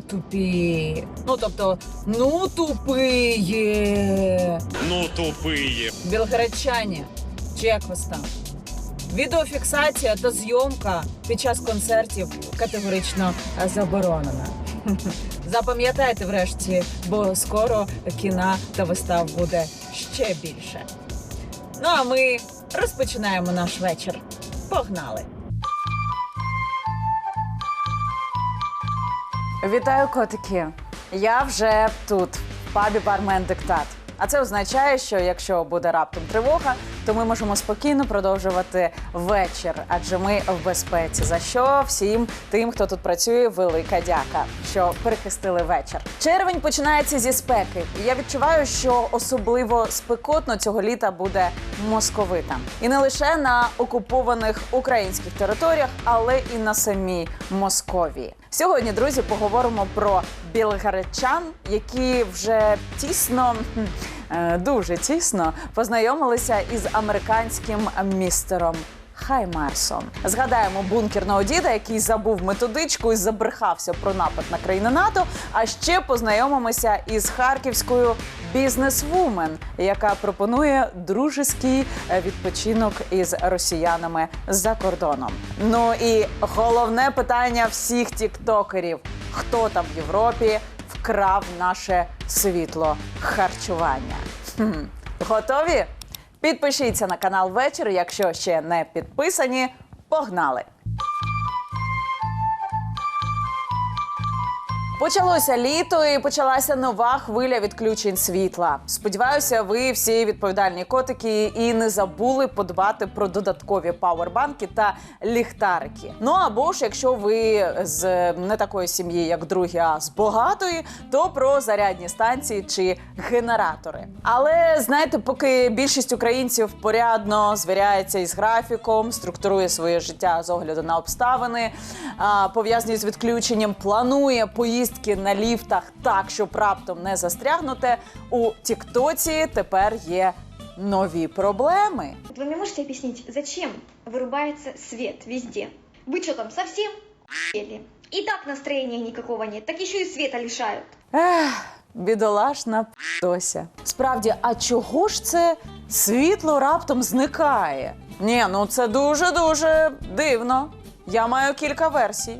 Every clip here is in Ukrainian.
Тупі. Ну тобто, ну тупиє. Ну тупиє. Білгородчані, чи як вас там? Відеофіксація та зйомка під час концертів категорично заборонена. Запам'ятайте врешті, бо скоро кіна та вистав буде ще більше. Ну а ми розпочинаємо наш вечір. Погнали! Вітаю, котики! Я вже тут, в пабі бармен диктат. А це означає, що якщо буде раптом тривога, то ми можемо спокійно продовжувати вечір, адже ми в безпеці. За що всім тим, хто тут працює, велика дяка, що перехистили вечір. Червень починається зі спеки. Я відчуваю, що особливо спекотно цього літа буде московита, і не лише на окупованих українських територіях, але і на самій Московії. Сьогодні, друзі, поговоримо про білгородчан, які вже тісно, е, дуже тісно познайомилися із американським містером. Хаймарсом згадаємо бункерного діда, який забув методичку і забрехався про напад на країни НАТО. А ще познайомимося із харківською бізнесвумен, яка пропонує дружеський е, відпочинок із росіянами за кордоном. Ну і головне питання всіх тіктокерів: хто там в Європі вкрав наше світло харчування? Хм. Готові? Підпишіться на канал вечір, якщо ще не підписані. Погнали! Почалося літо і почалася нова хвиля відключень світла. Сподіваюся, ви всі відповідальні котики і не забули подбати про додаткові пауербанки та ліхтарики. Ну або ж якщо ви з не такої сім'ї, як другі, а з багатої, то про зарядні станції чи генератори. Але знаєте, поки більшість українців порядно звіряється із графіком, структурує своє життя з огляду на обставини, пов'язані з відключенням, планує поїздки на ліфтах так, щоб раптом не застрягнути. У Тіктоці тепер є нові проблеми. Вот Вы мне можете объяснить, зачем вырубается свет везде? Вы что там, совсем охуели? И так настроения никакого нет, так еще и света лишают. Ех, бідолашна птося. Справді, а чого ж це світло раптом зникає? Ні, ну це дуже дуже дивно. Я маю кілька версій.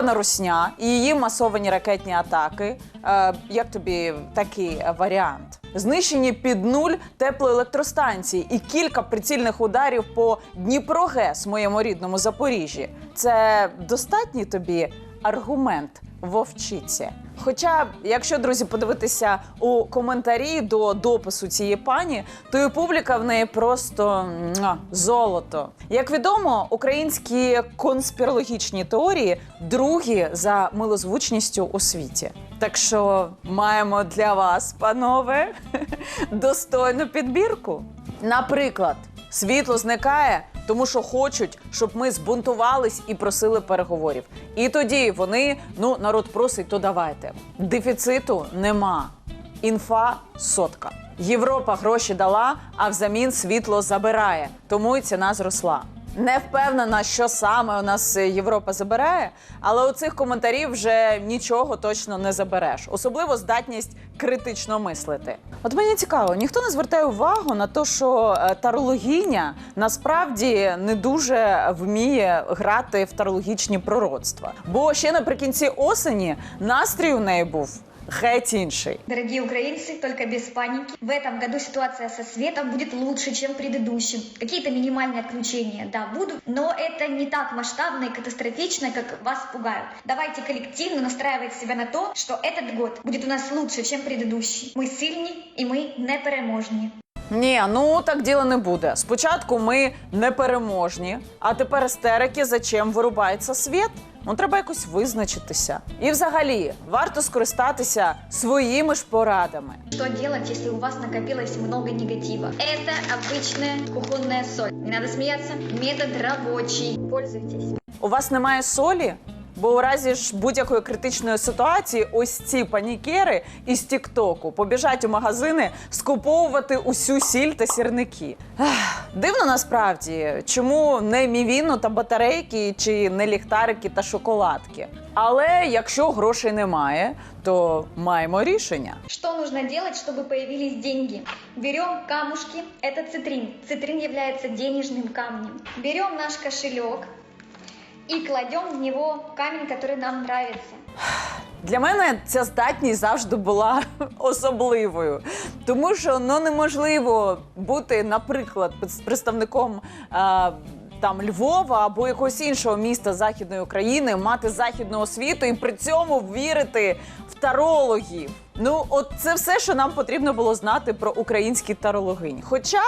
На русня і її масовані ракетні атаки. Е, як тобі такий варіант? Знищені під нуль теплоелектростанції і кілька прицільних ударів по Дніпрогес, моєму рідному Запоріжжі. Це достатні тобі аргумент вовчиці. Хоча, якщо друзі подивитися у коментарі до допису цієї пані, то і публіка в неї просто золото. Як відомо, українські конспірологічні теорії другі за милозвучністю у світі. Так що маємо для вас, панове, достойну підбірку. Наприклад, світло зникає, тому що хочуть, щоб ми збунтувались і просили переговорів. І тоді вони, ну, народ просить, то давайте. Дефіциту нема. Інфа сотка. Європа гроші дала, а взамін світло забирає. Тому і ціна зросла. Не впевнена, що саме у нас Європа забирає, але у цих коментарів вже нічого точно не забереш, особливо здатність критично мислити. От мені цікаво, ніхто не звертає увагу на те, що е, тарологиня насправді не дуже вміє грати в тарологічні пророцтва. Бо ще наприкінці осені настрій у неї був геть інший. Дорогие украинцы, только без паники. В этом году ситуация со светом будет лучше, чем в предыдущем. Какие-то минимальные отключения, да, будут, но это не так масштабно и катастрофично, как вас пугают. Давайте коллективно настраивать себя на то, что этот год будет у нас лучше, чем предыдущий. Мы сильні и мы непереможні. Ні, ну так діло не буде. Спочатку ми непереможні, а тепер істерики, за чим вирубається світ. Ну, треба якось визначитися. І взагалі варто скористатися своїми ж порадами. Что делать, если у вас накопилось много негатива? Это обычная кухонная соль. Не надо смеяться. Метод рабочий. Пользуйтесь. У вас немає солі? Бо у разі ж будь-якої критичної ситуації, ось ці панікери із Тіктоку побіжать у магазини скуповувати усю сіль та сірники. Ех, Дивно насправді, чому не мівіну та батарейки, чи не ліхтарики та шоколадки. Але якщо грошей немає, то маємо рішення. Что нужно делать, чтобы появились деньги? Берем камушки, это цитрин. Цитрин является денежным камнем. Берем наш кошелек и кладем в него камень, который нам нравится. Для мене ця здатність завжди була особливою, тому що ну неможливо бути, наприклад, представником. А, там Львова або якогось іншого міста Західної України, мати західну освіту і при цьому вірити в тарологів. Ну, от це все, що нам потрібно було знати про українські тарологинь. Хоча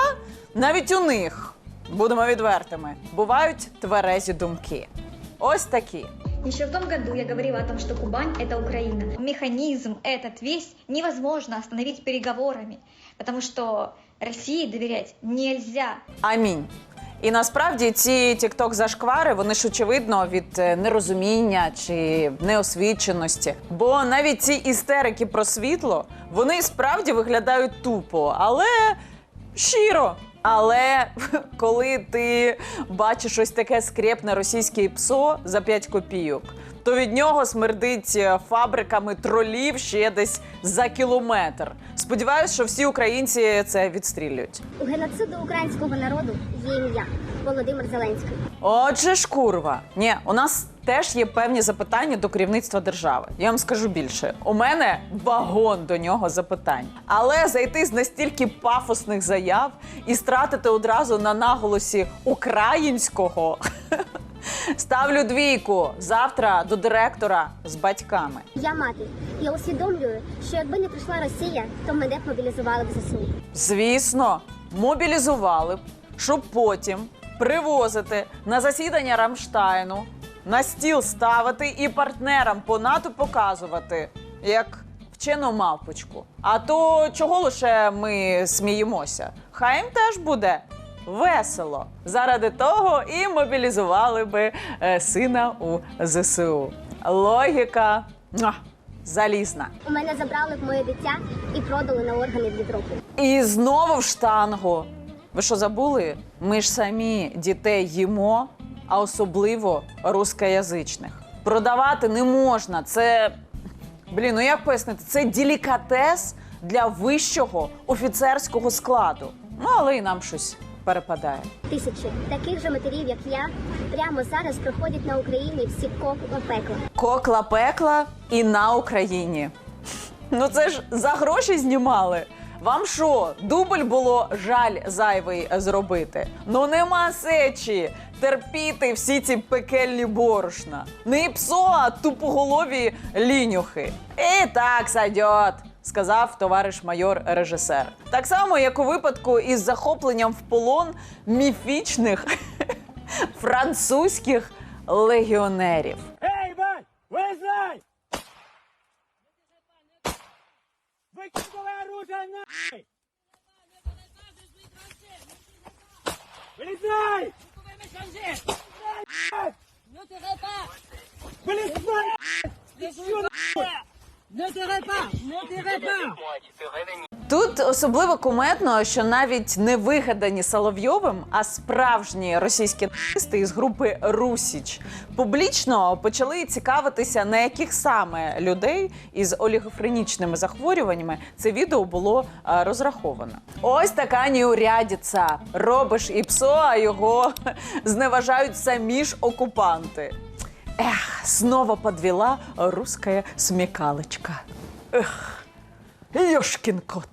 навіть у них, будемо відвертими, бувають тверезі думки. Ось такі. Еще в том году я говорила о том, что Кубань – это Украина. Механизм этот весь невозможно остановить переговорами, потому что России доверять нельзя. Амінь. І насправді ці тікток зашквари вони ж очевидно від е, нерозуміння чи неосвіченості. Бо навіть ці істерики про світло вони справді виглядають тупо, але щиро. Але коли ти бачиш ось таке скрепне російське псо за 5 копійок, то від нього смердить е, фабриками тролів ще десь за кілометр. Сподіваюсь, що всі українці це відстрілюють. У геноциду українського народу є ім'я Володимир Зеленський. Отже ж, курва. Ні, у нас теж є певні запитання до керівництва держави. Я вам скажу більше. У мене вагон до нього запитань. Але зайти з настільки пафосних заяв і стратити одразу на наголосі українського. Ставлю двійку завтра до директора з батьками. Я мати. Я усвідомлюю, що якби не прийшла Росія, то мене б мобілізували в ЗСУ. Звісно, мобілізували б, щоб потім привозити на засідання Рамштайну, на стіл ставити і партнерам по НАТО показувати, як вчену мавпочку. А то чого лише ми сміємося? Хай їм теж буде. Весело заради того і мобілізували би е, сина у ЗСУ. Логіка муа, залізна. У мене забрали б моє дитя і продали на органи в Європу. І знову в штангу. Ви що забули? Ми ж самі дітей їмо, а особливо рускоязичних. Продавати не можна. Це блін, ну як пояснити? Це делікатес для вищого офіцерського складу. Ну але і нам щось перепадає. Тисячі таких же матерів, як я, прямо зараз проходять на Україні всі копи пекла. Кокла пекла і на Україні. Ну це ж за гроші знімали. Вам що, дубль було жаль зайвий зробити? Ну нема сечі терпіти всі ці пекельні борошна. Не псо, а тупоголові лінюхи. І так сойдет, сказав товариш майор режисер. Так само, як у випадку із захопленням в полон міфічних французьких легіонерів. Эй, Иван, вылезай! Выкидывай оружие нахуй! Вылезай! Ne tirez pas Вылезай! Ne tirez pas Ne tirez pas Тут особливо кумедно, що навіть не вигадані Соловйовим, а справжні російські нацисти із групи Русіч публічно почали цікавитися, на яких саме людей із олігофренічними захворюваннями це відео було е, розраховано. Ось така неурядиця. Робиш і псо, а його зневажають самі ж окупанти. Ех, снова подвела русская смекалочка. Ех, ёшкин кот.